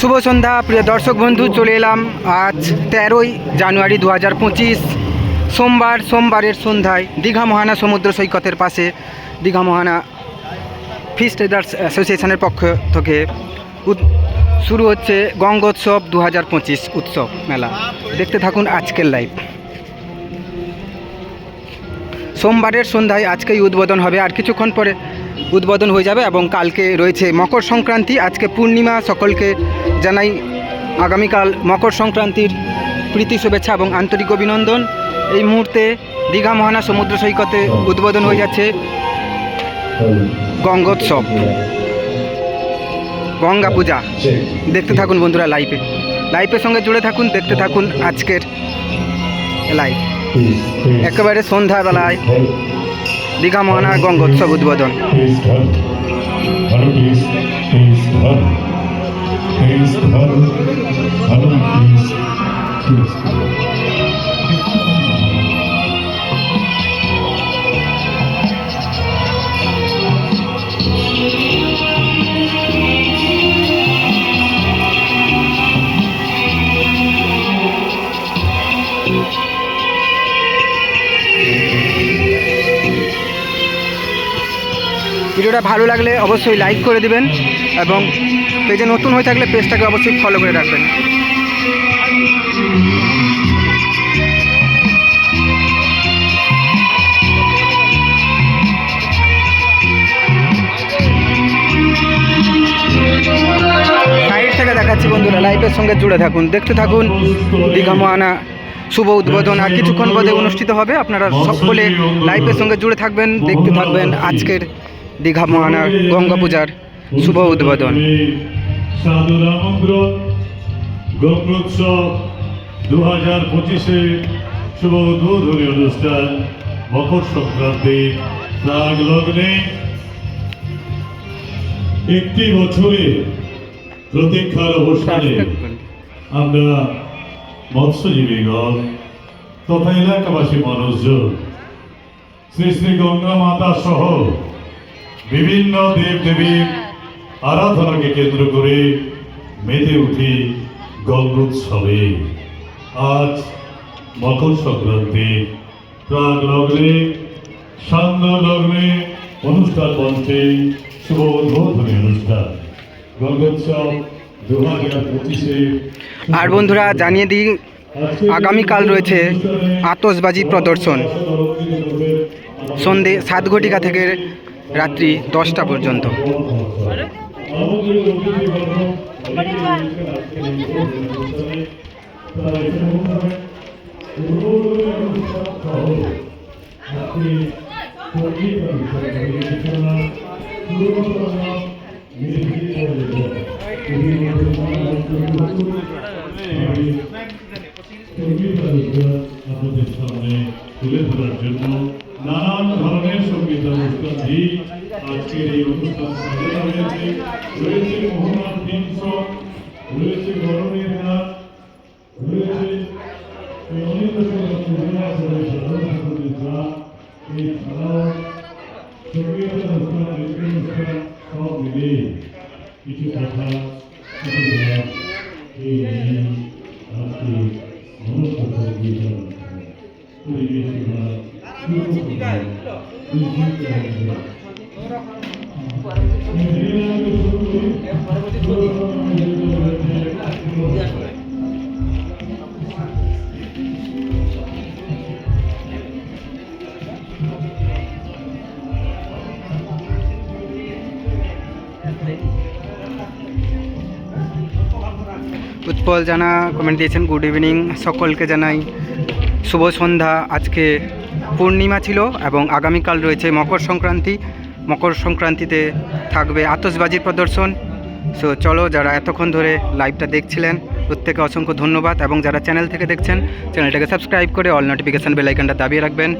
শুভ সন্ধ্যা, প্রিয় দর্শক বন্ধু, চলে এলাম আজ তেরোই জানুয়ারি দু হাজার পঁচিশ, সোমবার, সোমবারের সন্ধ্যায় দীঘা মহানা সমুদ্র সৈকতের পাশে দীঘা মহানা ফিস ট্রেডার্স অ্যাসোসিয়েশনের পক্ষ থেকে শুরু হচ্ছে গঙ্গোৎসব দু হাজার পঁচিশ উৎসব মেলা। দেখতে থাকুন আজকের লাইভ সোমবারের সন্ধ্যায় আজকেই উদ্বোধন হবে, আর কিছুক্ষণ পরে উদ্বোধন হয়ে যাবে এবং কালকে রয়েছে মকর সংক্রান্তি। আজকে পূর্ণিমা সকলকে জানাই আগামীকাল মকর সংক্রান্তির প্রীতি শুভেচ্ছা এবং আন্তরিক অভিনন্দন। এই মুহূর্তে দীঘা মহানা সমুদ্র সৈকতে উদ্বোধন হয়ে যাচ্ছে গঙ্গোৎসব। গঙ্গা পূজা। দেখতে থাকুন বন্ধুরা লাইভে লাইভের সঙ্গে জুড়ে থাকুন দেখতে থাকুন আজকের লাইভ একেবারে সন্ধ্যাবেলায়। দীঘা মহানা গঙ্গোৎসব উদ্বোধন। Please come. ভিডিওটা ভালো লাগলে অবশ্যই লাইক করে দিবেন এবং পেজে নতুন হয়ে থাকলে পেজটাকে অবশ্যই ফলো করে রাখবেন। থেকে দেখাচ্ছি বন্ধুরা লাইভের সঙ্গে জুড়ে থাকুন, দেখতে থাকুন। দীঘা মহানা শুভ উদ্বোধন আর কিছুক্ষণ পরে অনুষ্ঠিত হবে। আপনারা সকলে লাইভের সঙ্গে জুড়ে থাকবেন, দেখতে থাকবেন আজকের দীঘা মহানার গঙ্গা পূজার শুভ উদ্বোধন। সাধু রামন্দ্র গঙ্গোৎসব দু হাজার পঁচিশে শুভ উদ্বোধনী অনুষ্ঠান মকর সংক্রান্তি। প্রাগ লগ্নে একটি বছরে প্রতীক্ষার অবস্থানে আমরা মৎস্যজীবীগণ তথা এলাকাবাসী মানুষজন শ্রী শ্রী গঙ্গা মাতা সহ বিভিন্ন দেব দেবীর আরাধনাকে কেন্দ্র করে মেতে উঠি গঙ্গোৎসবে আজ মকর সংক্রান্তি প্রাগ লগ্নে সান্ধ্য লগ্নে অনুষ্ঠান মঞ্চে শুভ উদ্বোধনী অনুষ্ঠান। গঙ্গোৎসব দু হাজার পঁচিশে আর বন্ধুরা জানিয়ে দিই আগামীকাল রয়েছে আতশবাজি প্রদর্শন। সন্ধে সাত ঘটিকা থেকে রাত্রি দশটা পর্যন্ত। তুলে ধরার জন্য নানান ধরনের সংগীত অনুষ্ঠানটি আজকের এই অনুষ্ঠান সাজানো হয়েছে। রয়েছে মোহনার সং রয়েছে গরমের নাচ রয়েছে অনেক রকমের গান অনুষ্ঠান অনুষ্ঠান অনুষ্ঠান অনুষ্ঠান শুরু উৎপল জানা কমেন্ট দিয়েছেন গুড ইভিনিং সকলকে জানাই শুভ সন্ধ্যা আজকে পূর্ণিমা ছিল এবং আগামীকাল রয়েছে মকর সংক্রান্তি। মকর সংক্রান্তিতে থাকবে আতসবাজির প্রদর্শন। সো চলো যারা এতক্ষণ ধরে লাইভটা দেখছিলেন, প্রত্যেকে অসংখ্য ধন্যবাদ এবং যারা চ্যানেল থেকে দেখছেন চ্যানেলটাকে সাবস্ক্রাইব করে অল নোটিফিকেশান বেলাইকানটা দাবিয়ে রাখবেন।